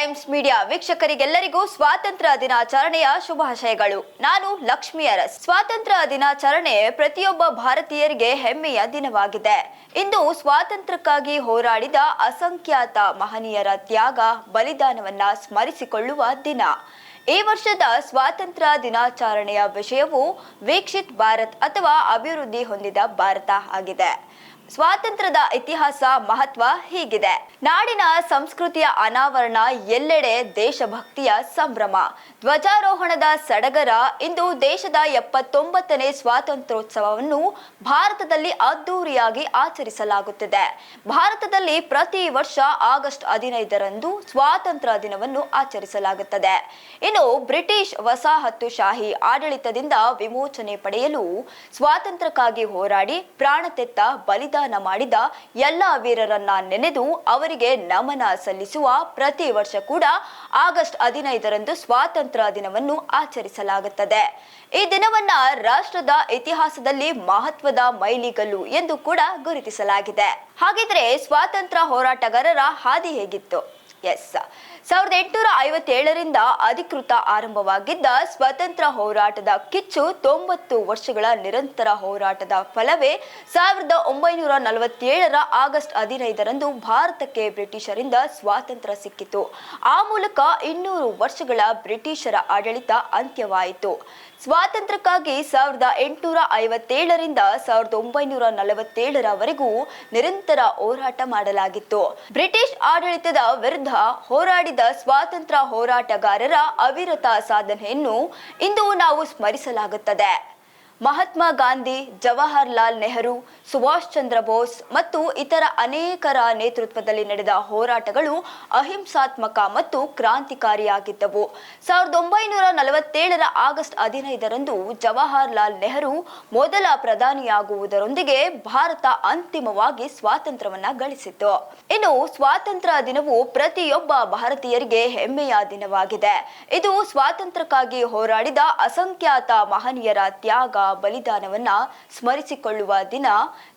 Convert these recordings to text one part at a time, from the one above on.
Times media ವೀಕ್ಷಕರಿಗೆಲ್ಲರಿಗೂ ಸ್ವಾತಂತ್ರ್ಯ ದಿನಾಚರಣೆಯ ಶುಭಾಶಯಗಳು. ನಾನು ಲಕ್ಷ್ಮಿ ಅರಸ್. ಸ್ವಾತಂತ್ರ್ಯ ದಿನಾಚರಣೆ ಪ್ರತಿಯೊಬ್ಬ ಭಾರತೀಯರಿಗೆ ಹೆಮ್ಮೆಯ ದಿನವಾಗಿದೆ. ಇಂದು ಸ್ವಾತಂತ್ರ್ಯಕ್ಕಾಗಿ ಹೋರಾಡಿದ ಅಸಂಖ್ಯಾತ ಮಹನೀಯರ ತ್ಯಾಗ, ಬಲಿದಾನವನ್ನ ಸ್ಮರಿಸಿಕೊಳ್ಳುವ ದಿನ. ಈ ವರ್ಷದ ಸ್ವಾತಂತ್ರ್ಯ ದಿನಾಚರಣೆಯ ವಿಷಯವು ವೀಕ್ಷಿತ್ ಭಾರತ್ ಅಥವಾ ಅಭಿವೃದ್ಧಿ ಹೊಂದಿದ ಭಾರತ ಆಗಿದೆ. ಸ್ವಾತಂತ್ರ್ಯದ ಇತಿಹಾಸ ಮಹತ್ವ ಹೀಗಿದೆ. ನಾಡಿನ ಸಂಸ್ಕೃತಿಯ ಅನಾವರಣ ಎಲ್ಲೆಡೆ ದೇಶಭಕ್ತಿಯ ಸಂಭ್ರಮ. ಧ್ವಜಾರೋಹಣದ ಸಡಗರ ಇಂದು ದೇಶದ ಎಪ್ಪತ್ತೊಂಬತ್ತನೇ ಸ್ವಾತಂತ್ರ್ಯೋತ್ಸವವನ್ನು ಭಾರತದಲ್ಲಿ ಅದ್ದೂರಿಯಾಗಿ ಆಚರಿಸಲಾಗುತ್ತಿದೆ. ಭಾರತದಲ್ಲಿ ಪ್ರತಿ ವರ್ಷ ಆಗಸ್ಟ್ ಹದಿನೈದರಂದು ಸ್ವಾತಂತ್ರ್ಯ ದಿನವನ್ನು ಆಚರಿಸಲಾಗುತ್ತದೆ. ಇನ್ನು ಬ್ರಿಟಿಷ್ ವಸಾಹತುಶಾಹಿ ಆಡಳಿತದಿಂದ ವಿಮೋಚನೆ ಪಡೆಯಲು ಸ್ವಾತಂತ್ರ್ಯಕ್ಕಾಗಿ ಹೋರಾಡಿ ಪ್ರಾಣ ತೆತ್ತ ಬಲಿದಾನ ಮಾಡಿದ ಎಲ್ಲ ವೀರರನ್ನ ನೆನೆದು ಅವರಿಗೆ ನಮನ ಸಲ್ಲಿಸುವ ಪ್ರತಿ ವರ್ಷ ಕೂಡ ಆಗಸ್ಟ್ ಹದಿನೈದರಂದು ಸ್ವಾತಂತ್ರ್ಯ ದಿನವನ್ನು ಆಚರಿಸಲಾಗುತ್ತದೆ. ಈ ದಿನವನ್ನ ರಾಷ್ಟ್ರದ ಇತಿಹಾಸದಲ್ಲಿ ಮಹತ್ವದ ಮೈಲಿಗಲ್ಲು ಎಂದು ಕೂಡ ಗುರುತಿಸಲಾಗಿದೆ. ಹಾಗಿದ್ರೆ ಸ್ವಾತಂತ್ರ್ಯ ಹೋರಾಟಗಾರರ ಹಾದಿ ಹೇಗಿತ್ತು? ಎಸ್ ಸಾವಿರದ ಎಂಟುನೂರ ಐವತ್ತೇಳರಿಂದ ಅಧಿಕೃತ ಆರಂಭವಾಗಿದ್ದ ಸ್ವತಂತ್ರ ಹೋರಾಟದ ಕಿಚ್ಚು ತೊಂಬತ್ತು ವರ್ಷಗಳ ನಿರಂತರ ಹೋರಾಟದ ಫಲವೇ ಸಾವಿರದ ಒಂಬೈನೂರ ನಲವತ್ತೇಳರ ಆಗಸ್ಟ್ ಹದಿನೈದರಂದು ಭಾರತಕ್ಕೆ ಬ್ರಿಟಿಷರಿಂದ ಸ್ವಾತಂತ್ರ್ಯ ಸಿಕ್ಕಿತು. ಆ ಮೂಲಕ ಇನ್ನೂರು ವರ್ಷಗಳ ಬ್ರಿಟಿಷರ ಆಡಳಿತ ಅಂತ್ಯವಾಯಿತು. ಸ್ವಾತಂತ್ರ್ಯಕ್ಕಾಗಿ ಸಾವಿರದ ಎಂಟುನೂರ ಐವತ್ತೇಳರಿಂದ ಸಾವಿರದ ಒಂಬೈನೂರ ನಲವತ್ತೇಳರವರೆಗೂ ನಿರಂತರ ಹೋರಾಟ ಮಾಡಲಾಗಿತ್ತು. ಬ್ರಿಟಿಷ್ ಆಡಳಿತದ ವಿರುದ್ಧ ಹೋರಾಡಿದ ಸ್ವಾತಂತ್ರ್ಯ ಹೋರಾಟಗಾರರ ಅವಿರತ ಸಾಧನೆಯನ್ನು ಇಂದು ನಾವು ಸ್ಮರಿಸಲಾಗುತ್ತದೆ. ಮಹಾತ್ಮ ಗಾಂಧಿ, ಜವಾಹರ್ಲಾಲ್ ನೆಹರು, ಸುಭಾಷ್ ಚಂದ್ರ ಬೋಸ್ ಮತ್ತು ಇತರ ಅನೇಕರ ನೇತೃತ್ವದಲ್ಲಿ ನಡೆದ ಹೋರಾಟಗಳು ಅಹಿಂಸಾತ್ಮಕ ಮತ್ತು ಕ್ರಾಂತಿಕಾರಿಯಾಗಿದ್ದವು. ಸಾವಿರದ ಒಂಬೈನೂರ ನಲವತ್ತೇಳರ ಆಗಸ್ಟ್ ಹದಿನೈದರಂದು ಜವಾಹರ್ಲಾಲ್ ನೆಹರು ಮೊದಲ ಪ್ರಧಾನಿಯಾಗುವುದರೊಂದಿಗೆ ಭಾರತ ಅಂತಿಮವಾಗಿ ಸ್ವಾತಂತ್ರ್ಯವನ್ನ ಗಳಿಸಿತು ಇನ್ನು ಸ್ವಾತಂತ್ರ್ಯ ದಿನವು ಪ್ರತಿಯೊಬ್ಬ ಭಾರತೀಯರಿಗೆ ಹೆಮ್ಮೆಯ ದಿನವಾಗಿದೆ. ಇದು ಸ್ವಾತಂತ್ರ್ಯಕ್ಕಾಗಿ ಹೋರಾಡಿದ ಅಸಂಖ್ಯಾತ ಮಹನೀಯರ ತ್ಯಾಗ ಬಲಿದಾನವನ್ನ ಸ್ಮರಿಸಿಕೊಳ್ಳುವ ದಿನ,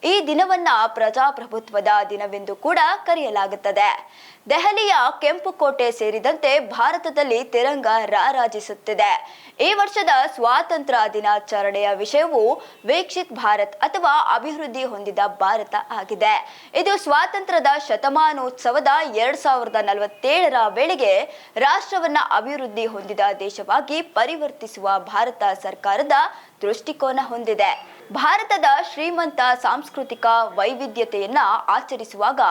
ಈ ದಿನವನ್ನ ಪ್ರಜಾಪ್ರಭುತ್ವದ ದಿನವೆಂದು ಕೂಡ ಕರೆಯಲಾಗುತ್ತದೆ. ದೆಹಲಿಯ ಕೆಂಪುಕೋಟೆ ಸೇರಿದಂತೆ ಭಾರತದಲ್ಲಿ ತಿರಂಗ ರಾರಾಜಿಸುತ್ತಿದೆ. ಈ ವರ್ಷದ ಸ್ವಾತಂತ್ರ್ಯ ದಿನಾಚರಣೆಯ ವಿಷಯವು ವೀಕ್ಷಿತ್ ಭಾರತ್ ಅಥವಾ ಅಭಿವೃದ್ಧಿ ಹೊಂದಿದ ಭಾರತ ಆಗಿದೆ. ಇದು ಸ್ವಾತಂತ್ರ್ಯದ ಶತಮಾನೋತ್ಸವದ ಎರಡ್ ಸಾವಿರದ ನಲವತ್ತೇಳರ ವೇಳೆಗೆ ರಾಷ್ಟ್ರವನ್ನ ಅಭಿವೃದ್ಧಿ ಹೊಂದಿದ ದೇಶವಾಗಿ ಪರಿವರ್ತಿಸುವ ಭಾರತ ಸರ್ಕಾರದ ದೃಷ್ಟಿಕೋನ ಹೊಂದಿದೆ. ಭಾರತದ ಶ್ರೀಮಂತ ಸಾಂಸ್ಕೃತಿಕ ವೈವಿಧ್ಯತೆಯನ್ನ ಆಚರಿಸುವಾಗ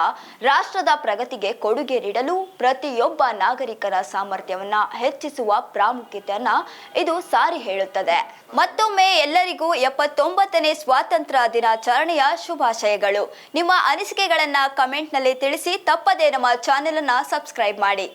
ರಾಷ್ಟ್ರದ ಪ್ರಗತಿಗೆ ಕೊಡುಗೆ ನೀಡಲು ಪ್ರತಿಯೊಬ್ಬ ನಾಗರಿಕರ ಸಾಮರ್ಥ್ಯವನ್ನ ಹೆಚ್ಚಿಸುವ ಪ್ರಾಮುಖ್ಯತೆಯನ್ನ ಇದು ಸಾರಿ ಹೇಳುತ್ತದೆ. ಮತ್ತೊಮ್ಮೆ ಎಲ್ಲರಿಗೂ ಎಪ್ಪತ್ತೊಂಬತ್ತನೇ ಸ್ವಾತಂತ್ರ್ಯ ದಿನಾಚರಣೆಯ ಶುಭಾಶಯಗಳು. ನಿಮ್ಮ ಅನಿಸಿಕೆಗಳನ್ನ ಕಮೆಂಟ್ನಲ್ಲಿ ತಿಳಿಸಿ ತಪ್ಪದೇ ನಮ್ಮ ಚಾನೆಲ್ ಅನ್ನ ಸಬ್ಸ್ಕ್ರೈಬ್ ಮಾಡಿ.